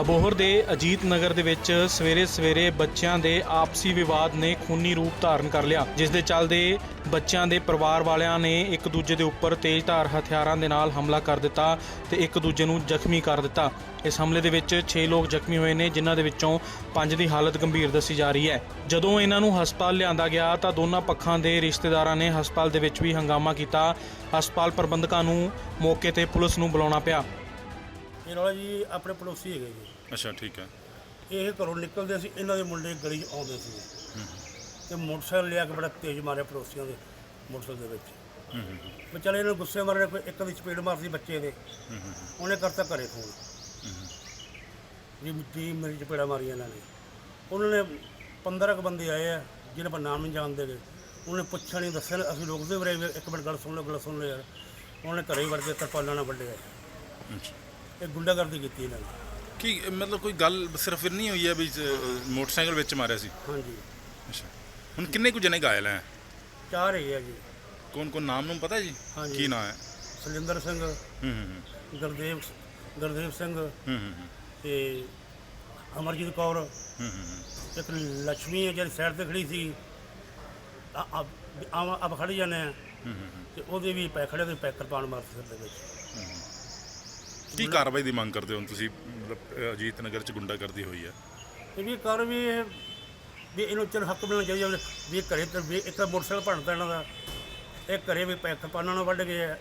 ਅਬੋਹਰ ਦੇ ਅਜੀਤ ਨਗਰ ਦੇ ਵਿੱਚ ਸਵੇਰੇ ਸਵੇਰੇ ਬੱਚਿਆਂ ਦੇ ਆਪਸੀ ਵਿਵਾਦ ਨੇ ਖੂਨੀ ਰੂਪ ਧਾਰਨ ਕਰ ਲਿਆ, ਜਿਸ ਦੇ ਚੱਲਦੇ ਬੱਚਿਆਂ ਦੇ ਪਰਿਵਾਰ ਵਾਲਿਆਂ ਨੇ ਇੱਕ ਦੂਜੇ ਦੇ ਉੱਪਰ ਤੇਜ਼ਧਾਰ ਹਥਿਆਰਾਂ ਦੇ ਨਾਲ ਹਮਲਾ ਕਰ ਦਿੱਤਾ ਤੇ ਇੱਕ ਦੂਜੇ ਨੂੰ ਜ਼ਖਮੀ ਕਰ ਦਿੱਤਾ। ਇਸ ਹਮਲੇ ਦੇ ਵਿੱਚ 6 ਲੋਕ ਜ਼ਖਮੀ ਹੋਏ ਨੇ, ਜਿਨ੍ਹਾਂ ਦੇ ਵਿੱਚੋਂ 5 ਦੀ ਹਾਲਤ ਗੰਭੀਰ ਦੱਸੀ ਜਾ ਰਹੀ ਹੈ। ਜਦੋਂ ਇਹਨਾਂ ਨੂੰ ਹਸਪਤਾਲ ਲਿਆਂਦਾ ਗਿਆ ਤਾਂ ਦੋਨਾਂ ਪੱਖਾਂ ਦੇ ਰਿਸ਼ਤੇਦਾਰਾਂ ਨੇ ਹਸਪਤਾਲ ਦੇ ਵਿੱਚ ਵੀ ਹੰਗਾਮਾ ਕੀਤਾ। ਹਸਪਤਾਲ ਪ੍ਰਬੰਧਕਾਂ ਨੂੰ ਮੌਕੇ ਤੇ ਪੁਲਿਸ ਨੂੰ ਬੁਲਾਉਣਾ ਪਿਆ। ਇਹ ਰੌਲਾ ਜੀ ਆਪਣੇ ਪੜੋਸੀ ਹੈਗੇ ਜੀ। ਅੱਛਾ ਠੀਕ ਹੈ। ਇਹ ਘਰੋਂ ਨਿਕਲਦੇ ਸੀ ਇਹਨਾਂ ਦੇ ਮੁੰਡੇ ਗਲੀ 'ਚ ਆਉਂਦੇ ਸੀ। ਤੇ ਮੋਟਰਸਾਈਕਲ ਲਿਆ ਕੇ ਬੜਾ ਤੇਜ਼ ਮਾਰਿਆ ਪੜੋਸੀਆਂ ਦੇ ਮੋਟਰਸਾਈਕਲ ਦੇ ਵਿੱਚ। ਵਿਚਾਰੇ ਇਹਨੂੰ ਗੁੱਸੇ ਮਾਰੇ ਕੋਈ ਇੱਕ ਦੀ ਚਪੇੜ ਮਾਰਦੀ ਬੱਚੇ ਦੇ। ਉਹਨੇ ਕਰਤਾ ਘਰੇ ਫੋਨ। ਜੀ ਮਿੱਟੀ ਮੇਰੀ ਚਪੇੜਾ ਮਾਰੀਆਂ ਇਹਨਾਂ ਨੇ। ਉਹਨਾਂ ਨੇ 15 ਕੁ ਬੰਦੇ ਆਏ ਆ ਜਿਹਨਾਂ ਪਰ ਨਾਮ ਨਹੀਂ ਜਾਣਦੇ ਗੇ। ਉਹਨੇ ਪੁੱਛਿਆ ਨਹੀਂ ਦੱਸਿਆ ਅਸੀਂ ਰੁਕਦੇ ਵੀ ਰਹੇ ਵੀ ਇੱਕ ਮਿੰਟ ਗੱਲ ਸੁਣ ਲਓ ਗੱਲ ਸੁਣ ਲਓ ਯਾਰ। ਉਹਨੇ ਘਰੇ ਹੀ ਵੜ ਕੇ ਤਰਪਾਲਾਂ ਨਾਲ ਵੱਢਿਆ। ਅੱਛਾ। ਇਹ ਗੁੰਡਾਗਰਦੀ ਕੀਤੀ ਇਹਨਾਂ ਨੇ। ਕੀ ਮਤਲਬ ਕੋਈ ਗੱਲ ਸਿਰਫ ਫਿਰ ਨਹੀਂ ਹੋਈ ਹੈ ਵੀ ਮੋਟਰਸਾਈਕਲ ਵਿੱਚ ਮਾਰਿਆ ਸੀ? ਹਾਂਜੀ। ਅੱਛਾ। ਹੁਣ ਕਿੰਨੇ ਕੁ ਜਣੇ ਘਾਇਲ ਹੈ? ਚਾਰ ਆ ਜੀ ਕੌਣ ਕੌਣ? ਨਾਮ ਨੂੰ ਪਤਾ ਜੀ? ਹਾਂਜੀ। ਕੀ ਨਾਮ ਹੈ? ਸੁਲਿੰਦਰ ਸਿੰਘ। ਹੂੰ ਹੂੰ ਗੁਰਦੇਵ ਗੁਰਦੇਵ ਸਿੰਘ। ਹੂੰ ਹੂੰ ਹੂੰ, ਤੇ ਅਮਰਜੀਤ ਕੌਰ। ਹੂੰ ਹੂੰ ਹੂੰ। ਇੱਕ ਲక్ష్ਮੀ ਹੈ ਜਿਹੜੀ ਸਾਈਡ ਤੇ ਖੜੀ ਸੀ। ਆ ਆ ਅਬ ਖੜੀ ਜਾਂਦੇ ਆ। ਹੂੰ, ਹੂੰ, ਹੂੰ। ਤੇ ਉਹਦੇ ਵੀ ਪੈ ਖੜੇ ਤੇ ਪੈ ਕਿਰਪਾਨ ਮਾਰ ਸਿਰ ਦੇ ਵਿੱਚ। ਕੀ ਕਾਰਵਾਈ ਦੀ ਮੰਗ ਕਰਦੇ ਹੋ ਹੁਣ ਤੁਸੀਂ? ਮਤਲਬ ਅ, ਅਜੀਤ ਨਗਰ ਚ ਗੁੰਡਾਗਰਦੀ ਹੋਈ ਹੈ। ਇਹ ਵੀ ਕਰ ਵੀ ਇਹ ਵੀ ਇਹਨੂੰ ਚਲ ਹੱਕ ਮਿਲਣਾ ਚਾਹੀਦਾ ਵੀ ਇਹ ਘਰੇ ਤੇ ਵੀ ਇੱਕ ਤਾਂ ਮੋਟਰਸਾਈਕਲ ਭੰਨਤਾ ਇਹਨਾਂ ਦਾ ਇਹ ਘਰੇ ਵੀ ਪੈ ਕਿਰਪਾਨਾਂ ਨਾਲ ਵੱਢ ਗਏ ਆ।